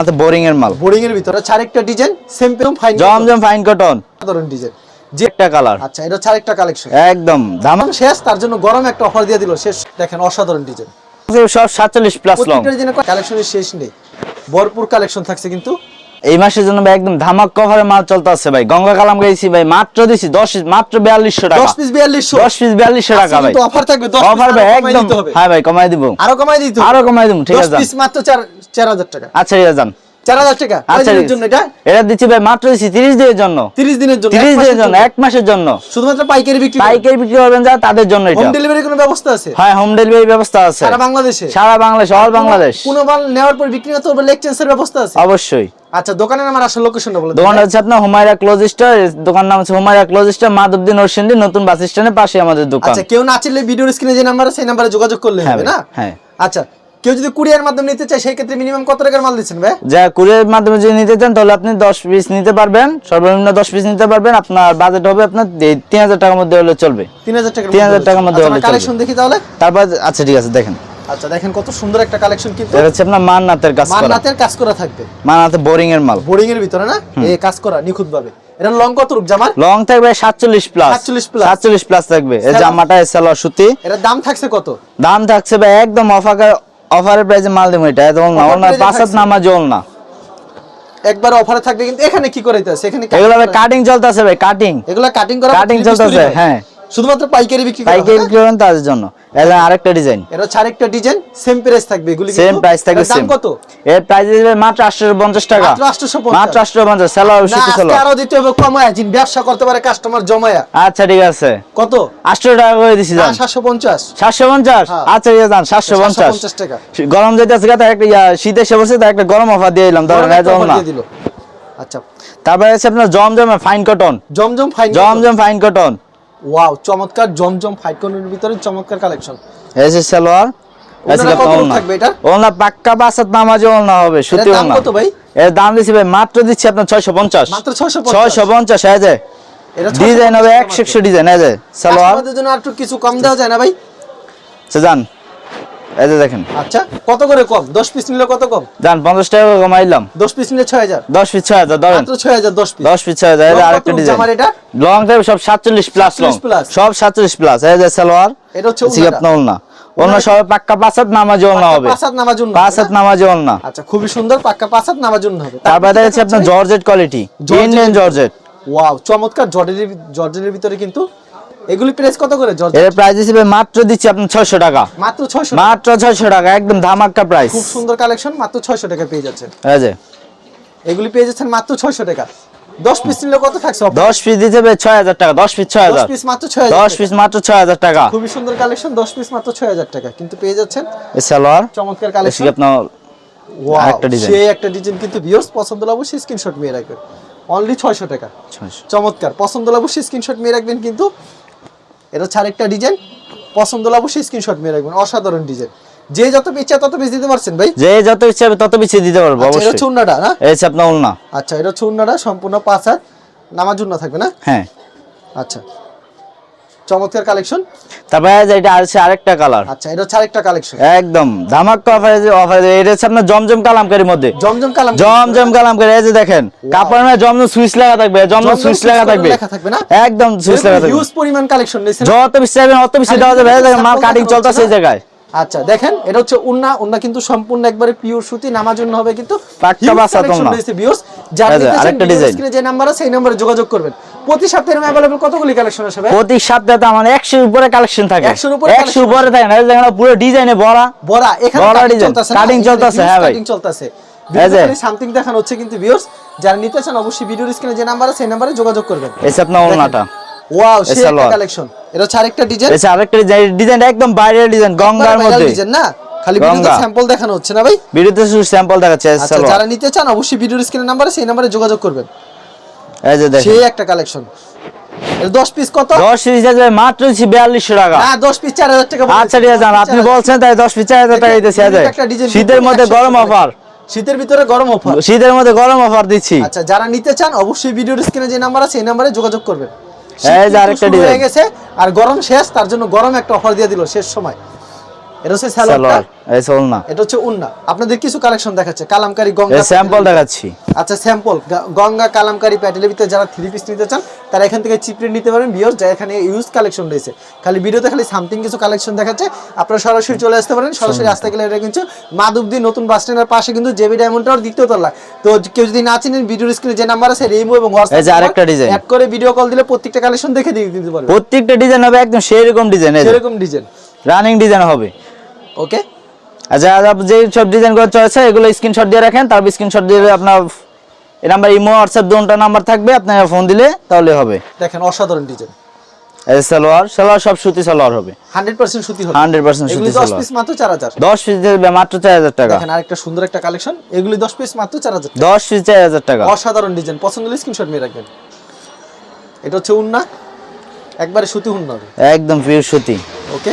আচ্ছা বোরিং এর মাল। বোরিং এর ভিতরে চার একটা ডিজাইন সেম পেম ফাইন জমজম ফাইন কটন সাধারণ ডিজাইন যে একটা কালার আচ্ছা এটা চার একটা কালেকশন একদম দাম শেষ তার জন্য গরম একটা অফার দিয়ে দিল। শেষ দেখেন অসাধারণ ডিজাইন সব সাতচল্লিশ প্লাস লং কালেকশনের শেষ নেই। ভরপুর কালেকশন থাকছে কিন্তু। এই মাসের জন্য ভাই একদম ধামাক কভারে মাল চলতে আছে ভাই। গঙ্গা কালাম গাইছি ভাই মাত্র দিছি দশ মাত্র বিয়াল্লিশশো টাকা। দশ পিস বিয়াল্লিশশো। দশ পিস বিয়াল্লিশশো টাকা ভাই। অফার থাকবে দশ অফার ভাই একদম। হ্যাঁ ভাই কমাই দিব। আরও কমাই দিতে। আরও কমাই দিব ঠিক আছে আছে। পিস মাত্র চার চার হাজার টাকা। আচ্ছা যান। টাকা। আচ্ছা জন্য এটা? এটা দিচ্ছি ভাই মাত্র দিচ্ছি তিরিশ দিনের জন্য। তিরিশ দিনের জন্য তিরিশ এক মাসের দিনের জন্য? এক মাসের জন্য। শুধুমাত্র পাইকারি বিক্রি পাইকারি বিক্রি করবেন যা তাদের জন্য এটা। হোম ডেলিভারি কোনো ব্যবস্থা আছে? হ্যাঁ হোম ডেলিভারি ব্যবস্থা আছে। সারা বাংলাদেশে? সারা বাংলাদেশ অল বাংলাদেশ। কোনো মাল নেওয়ার পর বিক্রি করতে ব্যবস্থা আছে? অবশ্যই। আচ্ছা দোকানের আসল লোকেশনটা বলে হচ্ছে আপনার হুমায়রা ক্লোজ স্টোর দোকান নাম হচ্ছে হুমায়রা ক্লোজ স্টোর মাধবদী নরসিংদী নতুন বাস স্ট্যান্ডের পাশে আমাদের দোকান। আচ্ছা কেউ না চাইলে ভিডিওর স্ক্রিনে যে নাম্বার আছে সেই নাম্বারে যোগাযোগ করলে হ্যাঁ হবে না? হ্যাঁ। আচ্ছা কেউ যদি কুরিয়ার মাধ্যমে নিতে চায় সেই ক্ষেত্রে মিনিমাম কত টাকার মাল দিচ্ছেন ভাই? যা কুরিয়ার মাধ্যমে যদি নিতে চান তাহলে আপনি দশ পিস নিতে পারবেন। সর্বনিম্ন দশ পিস নিতে পারবেন। আপনার বাজেট হবে আপনার তিন হাজার টাকার মধ্যে হলে চলবে। তিন হাজার টাকার 3000 টাকার মধ্যে হলে চলবে। কালেকশন দেখি তাহলে। তারপর আচ্ছা ঠিক আছে দেখেন। আচ্ছা দেখেন কত সুন্দর একটা কালেকশন কিন্তু। এটা হচ্ছে আপনার মান্নাতের কাজ করা। মান্নাতের কাজ করা থাকবে। মান্নাতে বোরিং এর মাল। বোরিং এর ভিতরে না? এই কাজ করা নিখুঁত ভাবে এটা লং কত রূপ জামার? লং থাকবে সাতচল্লিশ প্লাস 47 plus। সাতচল্লিশ প্লাস থাকবে। এই। জামাটা সালোয়ার সুতি। এটার দাম থাকছে কত? দাম থাকছে ভাই একদম অফার অফারের প্রাইসে মাল দেবো এটা এবং আমার না price এ পাঁচ হাত থাকছে। নামা জল না একবার অফারে থাকবে কিন্তু এখানে কি করে এখানে এগুলো কাটিং চলতেছে ভাই কাটিং এগুলা কাটিং করা কাটিং চলতেছে হয়। শুধুমাত্র পাইকারি বিক্রি করা পাইকারি বিক্রি করেন তাদের জন্য। এটা আরেকটা ডিজাইন এটা হচ্ছে আরেকটা ডিজাইন সেম প্রাইস থাকবে। এগুলি সেম প্রাইস থাকবে দাম সেম কত? এর প্রাইস দিবে মাত্র 850 টাকা। মাত্র 850 মাত্র 850 সালোয়ার না সুতি আজকে আরও দিতে হবে কমায়া জিন ব্যবসা করতে পারে কাস্টমার জমায়া। আচ্ছা ঠিক আছে। কত? 800 টাকা করে দিছি যান 750 750 হ্যাঁ। আচ্ছা ঠিক আছে যান 750 750 টাকা। গরম যেতেছে তার একটা ইয়া, শীত এসে বসে তার একটা গরম অফার দিয়ে দিলাম ধরেন একটা এত offer না। আচ্ছা। তারপরে আছে আপনার জমজম ফাইন কটন জমজম ফাইন জমজম ফাইন কটন ওয়াও চমৎকার জমজম ফাইট কোনের ভিতরে চমৎকার কালেকশন এই যে সালোয়ার ওনারা কত করে থাকবে এটা? ওনা পাক্কা বাসাত নামাজে ওনা হবে সুতি দাম ওনা কত ভাই? এর দাম দিছি ভাই মাত্র দিচ্ছি আপনার 650 মাত্র 650 650 এই যে। এটা ডিজাইন হবে 650 100 ডিজাইন হয়ে যায় সালোয়ার। আমাদের জন্য আর একটু কিছু কম দেওয়া যায় না ভাই? সেজান যান। এই যে দেখেন। আচ্ছা কত করে কম? 10 পিস নিলে কত কম? যান 50 টাকা কমাইলাম। 10 পিস নিলে 6000 10 পিস 6000 ধরেন। মাত্র 6000 10 পিস 10 পিস 6000 এই যে লং আরেকটা ডিজাইন জামার এটা? লং টাইপ সব 47 প্লাস লং। সব 47 প্লাস এই যে সালোয়ার এটা হচ্ছে এসি ওড়নাটা। আপনার ওলনা ওলনা সব পাক্কা পাঁচাত নামাজে ওলনা হবে। পাঁচ হাত নামার জন্য পাঁচাত নামাজে ওলনা আচ্ছা খুবই সুন্দর পাক্কা পাঁচ হাত নামার জন্য হবে। তারপরে দেখা যাচ্ছে আপনার georgette quality. Indian georgette. Wow চমৎকার জর্জের জর্জের ভিতরে কিন্তু এগুলি প্রাইস কত করে জর্জ এর প্রাইস হিসেবে মাত্র দিচ্ছি আপনার 600 টাকা। মাত্র 600 মাত্র 600 টাকা একদম ধামাক্কা প্রাইস খুব সুন্দর কালেকশন মাত্র 600 টাকা পেয়ে এই যে। এগুলি পেয়ে যাচ্ছেন মাত্র 600 টাকা। 10 পিস নিলে কত থাকছে 10 পিস দিতে হবে 6000 টাকা 10 পিস 10 পিস মাত্র 6000 10 পিস মাত্র 6000 টাকা। খুবই সুন্দর কালেকশন 10 পিস মাত্র 6000 টাকা। কিন্তু পেয়ে যাচ্ছেন এই সালোয়ার চমৎকার কালেকশন আপনার আরেকটা ডিজাইন। সেই একটা ডিজাইন কিন্তু ভিউয়ার্স পছন্দ হলে অবশ্যই স্ক্রিনশট নিয়ে রাখবেন। অনলি 600 টাকা। 600 চমৎকার। পছন্দ হলে অবশ্যই স্ক্রিনশট নিয়ে রাখবেন কিন্তু এটা হচ্ছে একটা ডিজাইন পছন্দ হলে অবশ্যই স্ক্রিনশট মেরে রাখবেন অসাধারণ ডিজাইন। যে যত ইচ্ছা তত বেশি দিতে পারছেন ভাই? যে যত ইচ্ছা হবে তত বেশি দিতে পারব অবশ্যই এটা চুন্নাটা না? এই আপনার ওলনা আচ্ছা এটা চুন্নাটা সম্পূর্ণ পাঁচ হাত নামাজ জন্য থাকবে না? হ্যাঁ। আচ্ছা। চমৎকার কালেকশন। তারপরে এটা আছে আরেকটা কালার। আচ্ছা এটা হচ্ছে আরেকটা কালেকশন। একদম ধামাক্কা অফার অফার এটা হচ্ছে আপনার জমজম কালামকারীর মধ্যে। জমজম কালাম জমজম কালামকারী এই যে দেখেন কাপড়ের মধ্যে জমজম সুইচ লাগা থাকবে জমজম সুইচ লাগা থাকবে? একদম সুইচ লাগা থাকবে। হিউজ পরিমাণ কালেকশন নিয়েছেন। যত বেশি চাইবেন অত বেশি দেওয়া যাবে। দেখেন মাল কাটিং চলতেছে এই জায়গায়। আচ্ছা দেখেন এটা হচ্ছে উন্না উন্না কিন্তু সম্পূর্ণ একবারে পিওর সুতি নামার জন্য হবে কিন্তু বাসা তোমরা। যারা আরেকটা screen এ যে নাম্বার আছে সেই নম্বরে যোগাযোগ করবেন। প্রতি সপ্তাহে এরকম অ্যাভেলেবল কতগুলি কালেকশন আসবে প্রতি সপ্তাহে তো আমার একশোর উপরে কালেকশন থাকে। 100 এর উপরে একশোর collection উপরে থাকে না দেখেন পুরো ডিজাইনে বড়া। এখানে কাটিং চলতেছে হ্যাঁ ভাই। কাটিং চলতেছে। সামথিং দেখানো হচ্ছে কিন্তু ভিউয়ার্স যারা নিতে চান অবশ্যই ভিডিওর স্ক্রিনে যে নাম্বার আছে সেই নম্বরে যোগাযোগ করবেন। এই আপনার ওলনাটা ওয়াও সেই কালেকশন এটা হচ্ছে আরেকটা ডিজাইন যে আরেকটা ডিজাইন একদম বাইরের ডিজাইন গঙ্গার মধ্যে। ডিজাইন না? খালি ভিডিওতে স্যাম্পল দেখানো হচ্ছে না ভাই? ভিডিওতে শুধু স্যাম্পল দেখাচ্ছে আচ্ছা যারা নিতে চান অবশ্যই ভিডিওর স্ক্রিনে নাম্বার সেই নম্বরে যোগাযোগ করবেন। এই যে দেখেন। সেই একটা কালেকশন 10 পিস কত? দশ সিরিজ আছে মাত্র দিচ্ছি বিয়াল্লিশশো টাকা। না 10 পিস 4000 টাকা আচ্ছা ঠিক আছে আপনি বলছেন তাই দশ পিস চার হাজার টাকা দিতেছি এই যে। একটা design শীতের মধ্যে গরম অফার শীতের ভিতরে গরম অফার শীতের মধ্যে গরম অফার দিচ্ছি। আচ্ছা যারা নিতে চান অবশ্যই ভিডিওর স্ক্রিনে যে নাম্বার আছে সেই নম্বরে যোগাযোগ করবেন। এই যে আরেকটা কিন্তু হয়ে গেছে আর গরম শেষ তার জন্য গরম একটা অফার দিয়ে দিল শেষ সময়। এটা হচ্ছে সালোয়ার এই এটা হচ্ছে উন্না। আপনাদের কিছু কালেকশন দেখাচ্ছে কালামকারী গঙ্গা স্যাম্পল দেখাচ্ছি। আচ্ছা স্যাম্পল গঙ্গা কালামকারী প্যাটেলের ভিতরে যারা থ্রি পিস নিতে চান তারা এখান থেকে চিপ রেট নিতে পারেন বিয়র যা এখানে ইউজ কালেকশন রয়েছে খালি ভিডিওতে খালি সামথিং কিছু কালেকশন দেখাচ্ছে আপনারা সরাসরি চলে আসতে পারেন। সরাসরি আসতে গেলে এটা কিন্তু মাধবদী নতুন বাস স্ট্যান্ডের পাশে কিন্তু জেবি ডায়মন্ড টাওয়ার দ্বিতীয় তলা। তো কেউ যদি না চিনেন ভিডিওর স্ক্রিনে যে নাম্বার আছে রেমো এবং এই যে আরেকটা design। অ্যাড করে ভিডিও কল দিলে প্রত্যেকটা কালেকশন দেখে দিতে পারবেন। প্রত্যেকটা ডিজাইন হবে একদম সেরকম ডিজাইন সেরকম ডিজাইন রানিং ডিজাইন হবে। ওকে? যারা যে সব ডিজাইন করে চয়েছে এগুলো স্ক্রিনশট দিয়ে রাখেন তারপর স্ক্রিনশট দিয়ে আপনার এই নাম্বার ইমো হোয়াটসঅ্যাপ দুটো নাম্বার থাকবে আপনি ফোন দিলে তাহলে হবে। দেখেন অসাধারণ ডিজাইন এই সালোয়ার সালোয়ার সব সুতি সালোয়ার হবে। হান্ড্রেড পার্সেন্ট সুতি হবে। হান্ড্রেড পার্সেন্ট এগুলি সুতি দশ সালোয়ার। পিস মাত্র চার হাজার। দশ পিস দেবে মাত্র চার হাজার টাকা। দেখেন আরেকটা সুন্দর একটা কালেকশন এগুলি দশ পিস মাত্র চার হাজার দশ পিস চার হাজার টাকা। অসাধারণ ডিজাইন পছন্দ হলে স্ক্রিনশট নিয়ে রাখবেন। এটা হচ্ছে উন্না। একবারে সুতি উন্না। একদম পিওর সুতি। ওকে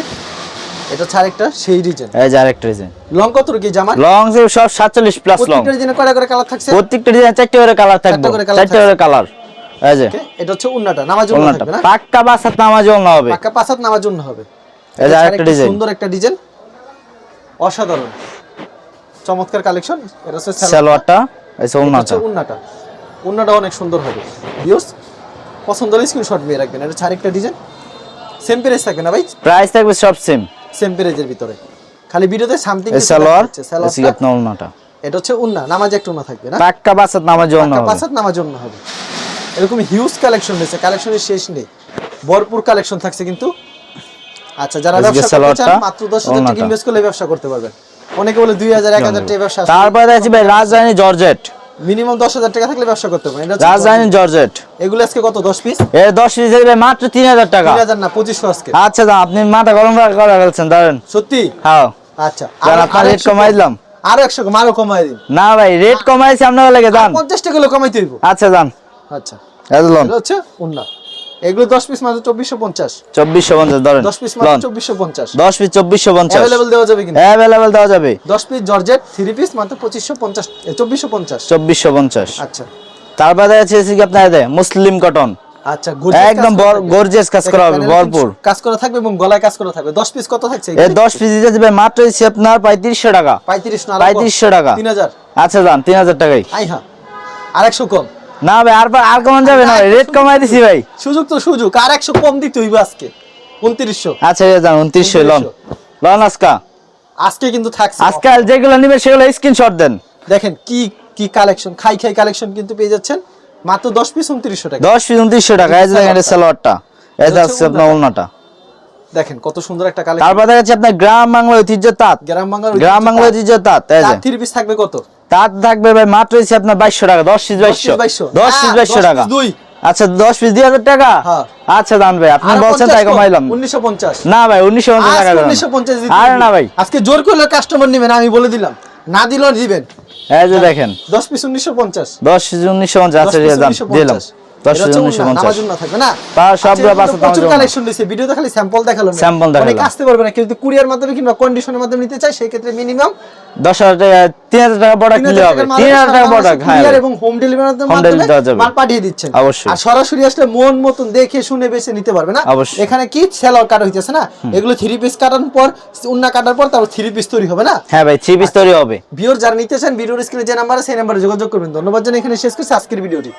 এটা হচ্ছে আরেকটা সেই ডিজাইন এই যে আরেকটা ডিজাইন লং কত কি জামা লং সব সাতচল্লিশ প্লাস লং প্রত্যেকটা ডিজাইনে কয়টা করে কালার থাকছে? প্রত্যেকটা ডিজাইন চারটে করে কালার থাকবে। চারটে করে কালার এই যে। এটা হচ্ছে উন্নাটা নামাজ উন্না থাকবে না? পাক্কা বাসাত নামাজ না হবে। পাক্কা পাঁচাত নামাজ উন্না হবে। এই যে আরেকটা আরেকটা ডিজাইন সুন্দর একটা ডিজাইন অসাধারণ। চমৎকার কালেকশন এটা হচ্ছে সালোয়ার। সালোয়ারটা এই যে হচ্ছে উন্নাটা। উন্নাটা অনেক সুন্দর হবে। ভিউস পছন্দ হলে স্ক্রিনশট নিয়ে রাখবেন। এটা আরেকটা ডিজাইন সেম প্রাইস থাকবে না ভাই? প্রাইস থাকবে সব সেম সেম প্রাইজের ভিতরে। খালি ভিডিওতে সামথিং সালোয়ার এটা হচ্ছে উন্না নামাজ একটা উন্না থাকবে না? পাক্কা বাসাত নামাজ না হবে। পাঁচাত নামাজ জন্য হবে। এরকম হিউজ কালেকশন রয়েছে কালেকশনের শেষ নেই। ভরপুর কালেকশন থাকছে কিন্তু। আচ্ছা যারা ব্যবসা করতে চান মাত্র দশ হাজার টাকা ইনভেস্ট করলে ব্যবসা করতে পারবেন। অনেকে বলে দুই হাজার এক হাজার টাকা ব্যবসা তারপরে আছে ভাই রাজধানী জর্জেট। মিনিমাম দশ হাজার টাকা থাকলে ব্যবসা করতে পারেন। এটা রাজধানী জর্জেট। এগুলো আজকে কত দশ পিস এ দশ পিস দেবে মাত্র তিন হাজার টাকা। তিন হাজার না পঁচিশ আজকে। আচ্ছা দাম আপনি মাথা গরম করে ফেলছেন দাঁড়ান। সত্যি? হ্যাঁ। আচ্ছা আর আপনার রেট কমাই দিলাম। আরও একশো কম আরও কমাই দিন। না ভাই রেট কমাইছি আপনার লাগে দাম পঞ্চাশ টাকা কমাই কমাইতে হইব। আচ্ছা দাম আচ্ছা। হচ্ছে উন্না। এগুলো দশ পিস মাত্র চব্বিশশো পঞ্চাশ। চব্বিশশো পঞ্চাশ ধরেন। দশ পিস মাত্র পিস চব্বিশশো পঞ্চাশ। দেওয়া যাবে কিন্তু অ্যাভেলেবেল দেওয়া যাবে। দশ পিস জর্জেট থ্রি পিস মাত্র আচ্ছা। তারপরে আছে কি আপনার এতে মুসলিম কটন আচ্ছা একদম গর্জিয়াস কাজ করা হবে ভরপুর। কাজ করা থাকবে এবং গলায় কাজ করা থাকবে। দশ পিস কত থাকছে এ দশ পিস দিতে মাত্র হচ্ছে আপনার পঁয়ত্রিশশো টাকা। পঁয়ত্রিশ না পঁয়ত্রিশশো টাকা। তিন হাজার। আচ্ছা যান তিন হাজার টাকাই। আই হ্যাঁ আরেকশো কম। না ভাই আর আর কমান যাবে না রেট কমাই দিছি ভাই। সুযোগ তো সুযোগ আর একশো কম দিতে হইবে আজকে উনত্রিশশো। আচ্ছা এই যান উনত্রিশশো লন। লন আজকা। আজকে কিন্তু থাকছে। আজকাল যেগুলো নিবে সেগুলো স্ক্রিনশট দেন। দেখেন কি কি কালেকশন খাই খাই কালেকশন কিন্তু পেয়ে যাচ্ছেন। মাত্র দশ পিস উনত্রিশশো টাকা। দশ পিস উনত্রিশশো টাকা। এই যে দেখেন এটা সালোয়ারটা। এই যে হচ্ছে আপনার ওলনাটা। দেখেন কত সুন্দর একটা কালেকশন তারপর দেখা যাচ্ছে আপনার গ্রাম বাংলা ঐতিহ্য তাঁত। গ্রাম বাংলার গ্রাম বাংলা ঐতিহ্য তাঁত এই যে। থ্রি পিস থাকবে কত? তাঁত থাকবে ভাই মাত্র হচ্ছে আপনার বাইশশো টাকা দশ পিস বাইশশো। দশ পিস বাইশশো টাকা। আচ্ছা দশ পিস দুই হাজার টাকা? হ্যাঁ। আচ্ছা দান ভাই আপনি বলছেন তাই কমাইলাম। উনিশশো পঞ্চাশ। না ভাই উনিশশো পঞ্চাশ টাকা। উনিশশো পঞ্চাশ আরে না ভাই। আজকে জোর করলে কাস্টমার নেবেন আমি বলে দিলাম। না দিলেও দিবেন। এই যে দেখেন। দশ পিস উনিশশো পঞ্চাশ। দশ পিস উনিশশো পঞ্চাশ আচ্ছা দিলাম। কুরিয়ার মাধ্যমে কিংবা কন্ডিশনের মাধ্যমে নিতে সেই ক্ষেত্রে মিনিমাম দশ হাজার টাকা তিন হাজার টাকা হবে। তিন হাজার টাকা প্রোডাক্ট হ্যাঁ। কুরিয়ার এবং হোম ডেলিভারির মাধ্যমে delivery দেওয়া যাবে। মাল পাঠিয়ে দিচ্ছেন। অবশ্যই। আর সরাসরি আসলে মন মতন দেখে শুনে বেছে নিতে পারবে না। এখানে কি সেলর কাটা হইতেছে না? এগুলো থ্রি পিস কাটার পর উন্না কাটার পর তারপর থ্রি পিস তৈরি হবে না? হ্যাঁ ভাই থ্রি পিস তৈরি হবে। ভিউর যারা নিতে চান ভিডিওর স্ক্রিনে যে নাম্বার আছে সেই নাম্বারে যোগাযোগ করবেন। ধন্যবাদ জানাই এখানে শেষ করছি আজকের ভিডিওটি